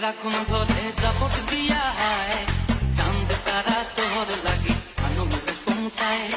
রাখুন ধরে জাপট দিয়া হয় চাঁদ তারা তোর লাগে আনন্দ কোনটায়?